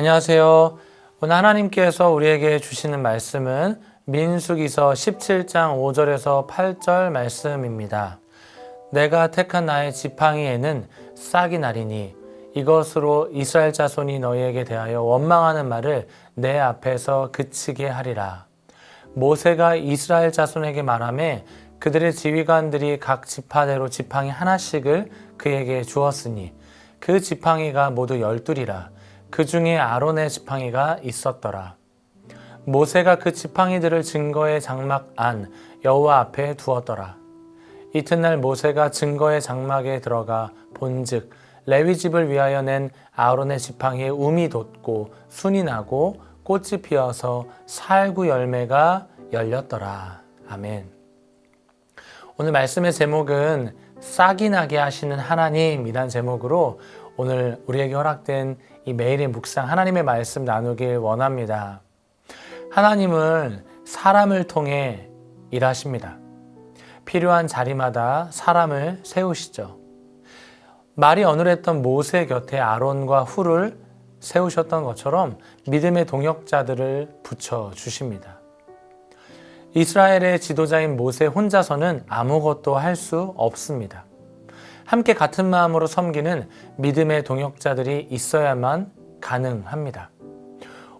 안녕하세요. 오늘 하나님께서 우리에게 주시는 말씀은 민수기서 17장 5절에서 8절 말씀입니다. 내가 택한 나의 지팡이에는 싹이 나리니 이것으로 이스라엘 자손이 너희에게 대하여 원망하는 말을 내 앞에서 그치게 하리라. 모세가 이스라엘 자손에게 말하매 그들의 지휘관들이 각 지파대로 지팡이 하나씩을 그에게 주었으니 그 지팡이가 모두 열둘이라. 그 중에 아론의 지팡이가 있었더라. 모세가 그 지팡이들을 증거의 장막 안 여호와 앞에 두었더라. 이튿날 모세가 증거의 장막에 들어가 본즉 레위 집을 위하여 낸 아론의 지팡이에 um이 돋고 순이 나고 꽃이 피어서 살구 열매가 열렸더라. 아멘. 오늘 말씀의 제목은 싹이 나게 하시는 하나님이란 제목으로 오늘 우리에게 허락된 이 매일의 묵상 하나님의 말씀 나누길 원합니다. 하나님은 사람을 통해 일하십니다. 필요한 자리마다 사람을 세우시죠. 말이 어눌했던 모세 곁에 아론과 훌을 세우셨던 것처럼 믿음의 동역자들을 붙여 주십니다. 이스라엘의 지도자인 모세 혼자서는 아무것도 할 수 없습니다. 함께 같은 마음으로 섬기는 믿음의 동역자들이 있어야만 가능합니다.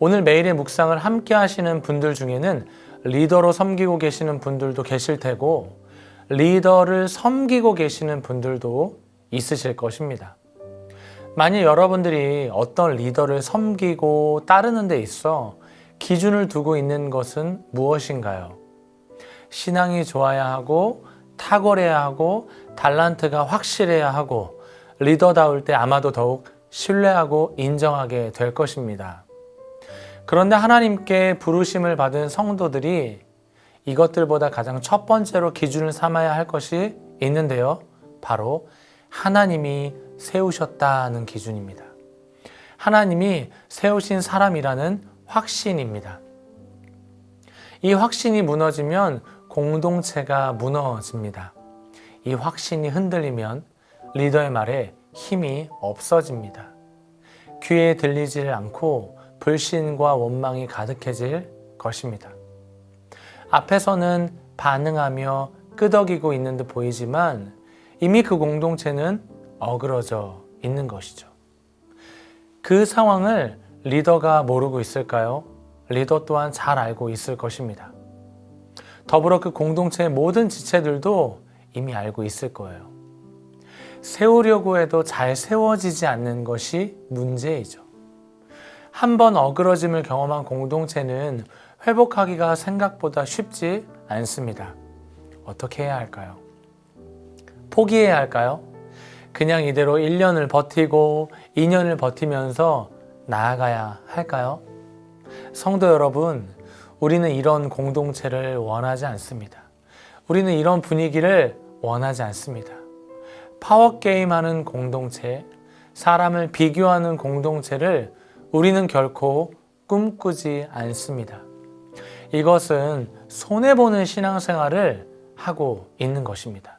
오늘 매일의 묵상을 함께 하시는 분들 중에는 리더로 섬기고 계시는 분들도 계실 테고 리더를 섬기고 계시는 분들도 있으실 것입니다. 만일 여러분들이 어떤 리더를 섬기고 따르는 데 있어 기준을 두고 있는 것은 무엇인가요? 신앙이 좋아야 하고 탁월해야 하고 달란트가 확실해야 하고 리더다울 때 아마도 더욱 신뢰하고 인정하게 될 것입니다. 그런데 하나님께 부르심을 받은 성도들이 이것들보다 가장 첫 번째로 기준을 삼아야 할 것이 있는데요. 바로 하나님이 세우셨다는 기준입니다. 하나님이 세우신 사람이라는 확신입니다. 이 확신이 무너지면 공동체가 무너집니다. 이 확신이 흔들리면 리더의 말에 힘이 없어집니다. 귀에 들리질 않고 불신과 원망이 가득해질 것입니다. 앞에서는 반응하며 끄덕이고 있는 듯 보이지만 이미 그 공동체는 어그러져 있는 것이죠. 그 상황을 리더가 모르고 있을까요? 리더 또한 잘 알고 있을 것입니다. 더불어 그 공동체의 모든 지체들도 이미 알고 있을 거예요. 세우려고 해도 잘 세워지지 않는 것이 문제이죠. 한 번 어그러짐을 경험한 공동체는 회복하기가 생각보다 쉽지 않습니다. 어떻게 해야 할까요? 포기해야 할까요? 그냥 이대로 1년을 버티고 2년을 버티면서 나아가야 할까요? 성도 여러분, 우리는 이런 공동체를 원하지 않습니다. 우리는 이런 분위기를 원하지 않습니다. 파워게임 하는 공동체, 사람을 비교하는 공동체를 우리는 결코 꿈꾸지 않습니다. 이것은 손해보는 신앙생활을 하고 있는 것입니다.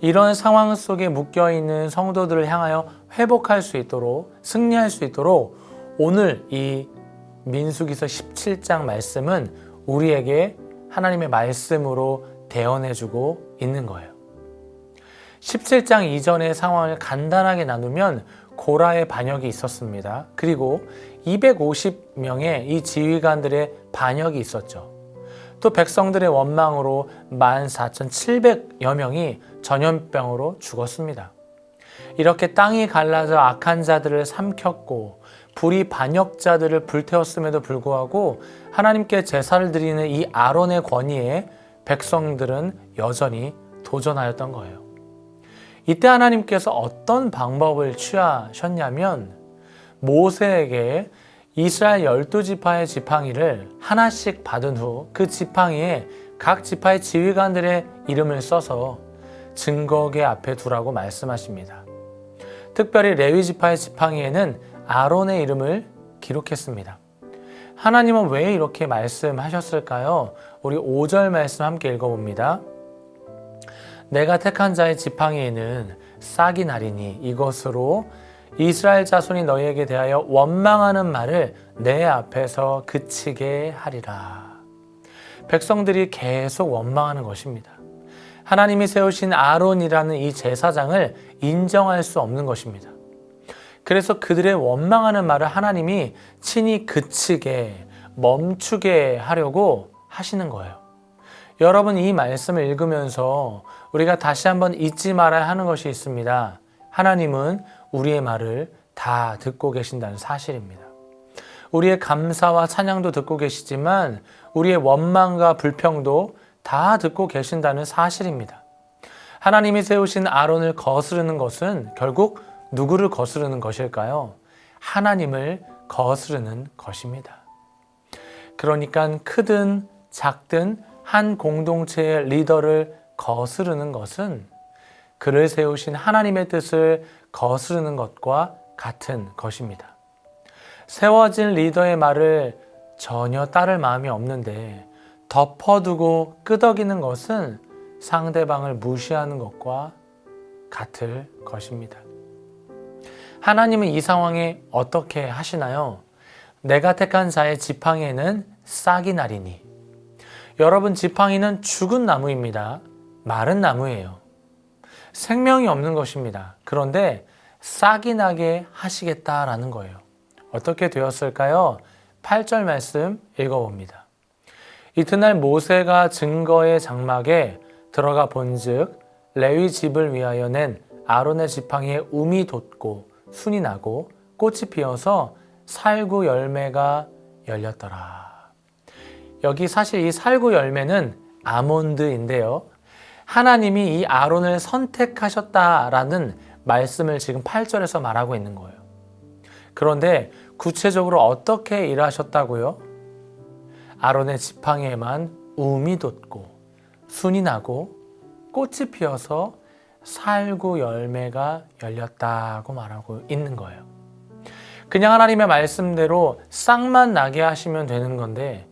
이런 상황 속에 묶여 있는 성도들을 향하여 회복할 수 있도록 승리할 수 있도록 오늘 이 민수기서 17장 말씀은 우리에게 하나님의 말씀으로 대언해주고 있는 거예요. 17장 이전의 상황을 간단하게 나누면 고라의 반역이 있었습니다. 그리고 250명의 이 지휘관들의 반역이 있었죠. 또 백성들의 원망으로 14,700여 명이 전염병으로 죽었습니다. 이렇게 땅이 갈라져 악한 자들을 삼켰고 불이 반역자들을 불태웠음에도 불구하고 하나님께 제사를 드리는 이 아론의 권위에 백성들은 여전히 도전하였던 거예요. 이때 하나님께서 어떤 방법을 취하셨냐면 모세에게 이스라엘 열두 지파의 지팡이를 하나씩 받은 후 그 지팡이에 각 지파의 지휘관들의 이름을 써서 증거계 앞에 두라고 말씀하십니다. 특별히 레위 지파의 지팡이에는 아론의 이름을 기록했습니다. 하나님은 왜 이렇게 말씀하셨을까요? 우리 5절 말씀 함께 읽어봅니다. 내가 택한 자의 지팡이에는 싹이 나리니 이것으로 이스라엘 자손이 너희에게 대하여 원망하는 말을 내 앞에서 그치게 하리라. 백성들이 계속 원망하는 것입니다. 하나님이 세우신 아론이라는 이 제사장을 인정할 수 없는 것입니다. 그래서 그들의 원망하는 말을 하나님이 친히 그치게, 멈추게 하려고 하시는 거예요. 여러분, 이 말씀을 읽으면서 우리가 다시 한번 잊지 말아야 하는 것이 있습니다. 하나님은 우리의 말을 다 듣고 계신다는 사실입니다. 우리의 감사와 찬양도 듣고 계시지만 우리의 원망과 불평도 다 듣고 계신다는 사실입니다. 하나님이 세우신 아론을 거스르는 것은 결국 누구를 거스르는 것일까요? 하나님을 거스르는 것입니다. 그러니까 크든 작든 한 공동체의 리더를 거스르는 것은 그를 세우신 하나님의 뜻을 거스르는 것과 같은 것입니다. 세워진 리더의 말을 전혀 따를 마음이 없는데 덮어두고 끄덕이는 것은 상대방을 무시하는 것과 같을 것입니다. 하나님은 이 상황에 어떻게 하시나요? 내가 택한 자의 지팡이에는 싹이 나리니. 여러분, 지팡이는 죽은 나무입니다. 마른 나무예요. 생명이 없는 것입니다. 그런데 싹이 나게 하시겠다라는 거예요. 어떻게 되었을까요? 8절 말씀 읽어봅니다. 이튿날 모세가 증거의 장막에 들어가 본즉 레위 집을 위하여 낸 아론의 지팡이에 um이 돋고 순이 나고 꽃이 피어서 살구 열매가 열렸더라. 여기 사실 이 살구 열매는 아몬드인데요. 하나님이 이 아론을 선택하셨다라는 말씀을 지금 8절에서 말하고 있는 거예요. 그런데 구체적으로 어떻게 일하셨다고요? 아론의 지팡이에만 um이 돋고 순이 나고 꽃이 피어서 살구 열매가 열렸다고 말하고 있는 거예요. 그냥 하나님의 말씀대로 싹만 나게 하시면 되는 건데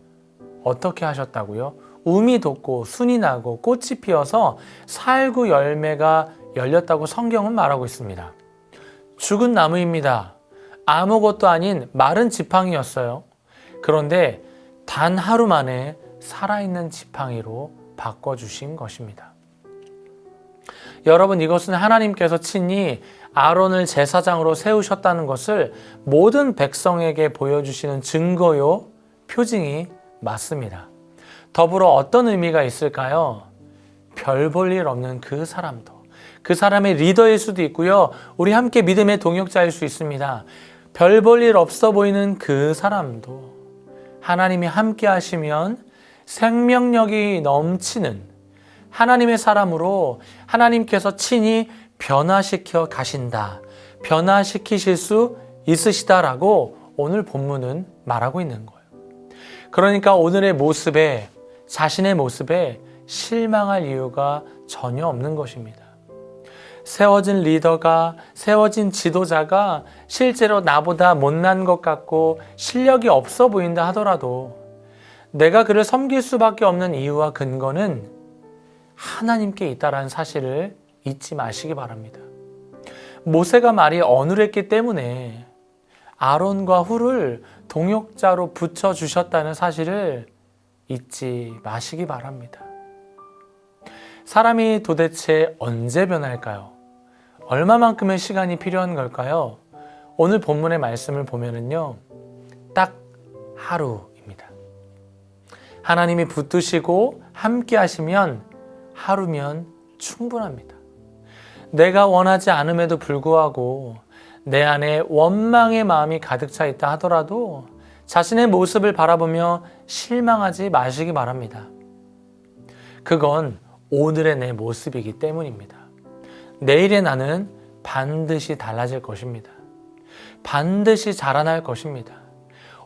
어떻게 하셨다고요? um이 돋고 순이 나고 꽃이 피어서 살구 열매가 열렸다고 성경은 말하고 있습니다. 죽은 나무입니다. 아무것도 아닌 마른 지팡이였어요. 그런데 단 하루 만에 살아있는 지팡이로 바꿔주신 것입니다. 여러분, 이것은 하나님께서 친히 아론을 제사장으로 세우셨다는 것을 모든 백성에게 보여주시는 증거요, 표징이 맞습니다. 더불어 어떤 의미가 있을까요? 별 볼 일 없는 그 사람도, 그 사람의 리더일 수도 있고요, 우리 함께 믿음의 동역자일 수 있습니다. 별 볼 일 없어 보이는 그 사람도 하나님이 함께 하시면 생명력이 넘치는 하나님의 사람으로 하나님께서 친히 변화시켜 가신다. 변화시키실 수 있으시다라고 오늘 본문은 말하고 있는 거예요. 그러니까 오늘의 모습에 자신의 모습에 실망할 이유가 전혀 없는 것입니다. 세워진 리더가, 세워진 지도자가 실제로 나보다 못난 것 같고 실력이 없어 보인다 하더라도 내가 그를 섬길 수밖에 없는 이유와 근거는 하나님께 있다라는 사실을 잊지 마시기 바랍니다. 모세가 말이 어눌했기 때문에 아론과 후를 동역자로 붙여 주셨다는 사실을 잊지 마시기 바랍니다. 사람이 도대체 언제 변할까요? 얼마만큼의 시간이 필요한 걸까요? 오늘 본문의 말씀을 보면은요, 딱 하루입니다. 하나님이 붙드시고 함께 하시면 하루면 충분합니다. 내가 원하지 않음에도 불구하고 내 안에 원망의 마음이 가득 차 있다 하더라도 자신의 모습을 바라보며 실망하지 마시기 바랍니다. 그건 오늘의 내 모습이기 때문입니다. 내일의 나는 반드시 달라질 것입니다. 반드시 자라날 것입니다.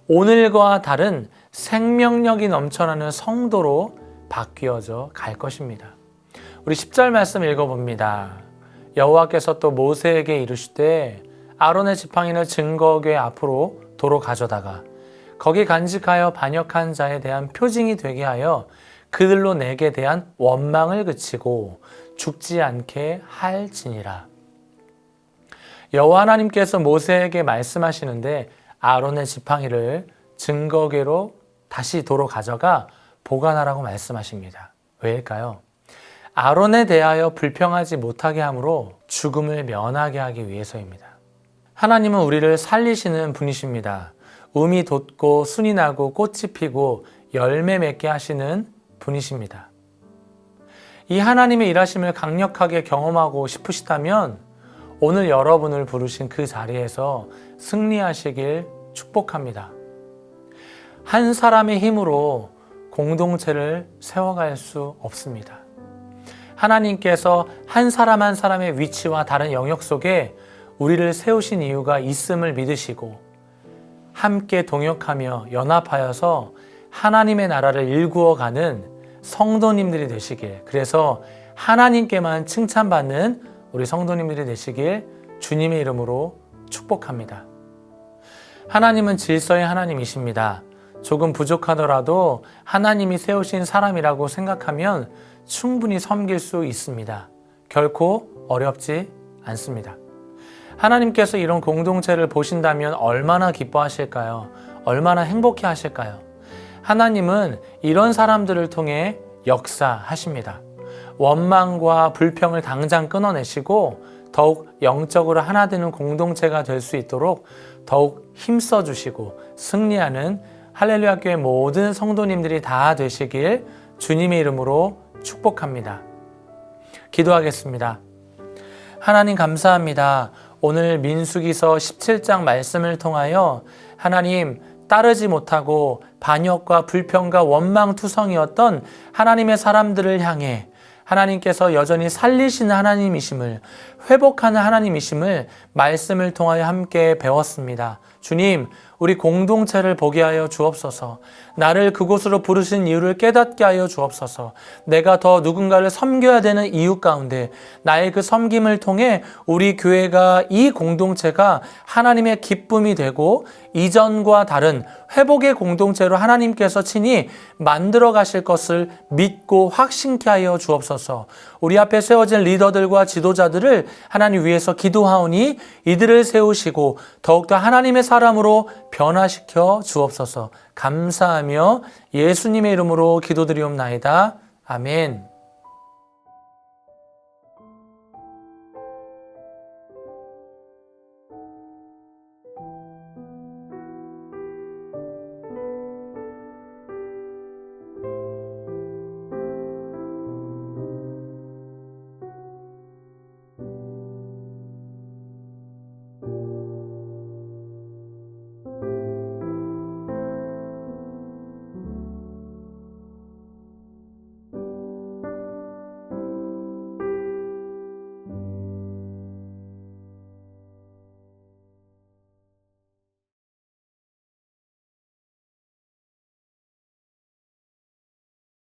오늘과 다른 생명력이 넘쳐나는 성도로 바뀌어져 갈 것입니다. 우리 10절 말씀 읽어봅니다. 여호와께서 또 모세에게 이르시되 아론의 지팡이를 증거궤 앞으로 도로 가져다가 거기 간직하여 반역한 자에 대한 표징이 되게 하여 그들로 내게 대한 원망을 그치고 죽지 않게 할지니라. 여호와 하나님께서 모세에게 말씀하시는데 아론의 지팡이를 증거계로 다시 도로 가져가 보관하라고 말씀하십니다. 왜일까요? 아론에 대하여 불평하지 못하게 함으로 죽음을 면하게 하기 위해서입니다. 하나님은 우리를 살리시는 분이십니다. 음이 돋고 순이 나고 꽃이 피고 열매 맺게 하시는 분이십니다. 이 하나님의 일하심을 강력하게 경험하고 싶으시다면 오늘 여러분을 부르신 그 자리에서 승리하시길 축복합니다. 한 사람의 힘으로 공동체를 세워갈 수 없습니다. 하나님께서 한 사람 한 사람의 위치와 다른 영역 속에 우리를 세우신 이유가 있음을 믿으시고 함께 동역하며 연합하여서 하나님의 나라를 일구어가는 성도님들이 되시길 그래서 하나님께만 칭찬받는 우리 성도님들이 되시길 주님의 이름으로 축복합니다. 하나님은 질서의 하나님이십니다. 조금 부족하더라도 하나님이 세우신 사람이라고 생각하면 충분히 섬길 수 있습니다. 결코 어렵지 않습니다. 하나님께서 이런 공동체를 보신다면 얼마나 기뻐하실까요? 얼마나 행복해 하실까요? 하나님은 이런 사람들을 통해 역사하십니다. 원망과 불평을 당장 끊어내시고 더욱 영적으로 하나 되는 공동체가 될 수 있도록 더욱 힘써 주시고 승리하는 할렐루야 교회 모든 성도님들이 다 되시길 주님의 이름으로 축복합니다. 기도하겠습니다. 하나님 감사합니다. 오늘 민수기서 17장 말씀을 통하여 하나님 따르지 못하고 반역과 불평과 원망 투성이었던 하나님의 사람들을 향해 하나님께서 여전히 살리시는 하나님이심을 회복하는 하나님이심을 말씀을 통하여 함께 배웠습니다. 주님, 우리 공동체를 보게 하여 주옵소서. 나를 그곳으로 부르신 이유를 깨닫게 하여 주옵소서. 내가 더 누군가를 섬겨야 되는 이유 가운데 나의 그 섬김을 통해 우리 교회가 이 공동체가 하나님의 기쁨이 되고 이전과 다른 회복의 공동체로 하나님께서 친히 만들어 가실 것을 믿고 확신케 하여 주옵소서. 우리 앞에 세워진 리더들과 지도자들을 하나님 위해서 기도하오니 이들을 세우시고 더욱더 하나님의 사람으로 변화시켜 주옵소서. 감사하며 예수님의 이름으로 기도드리옵나이다. 아멘.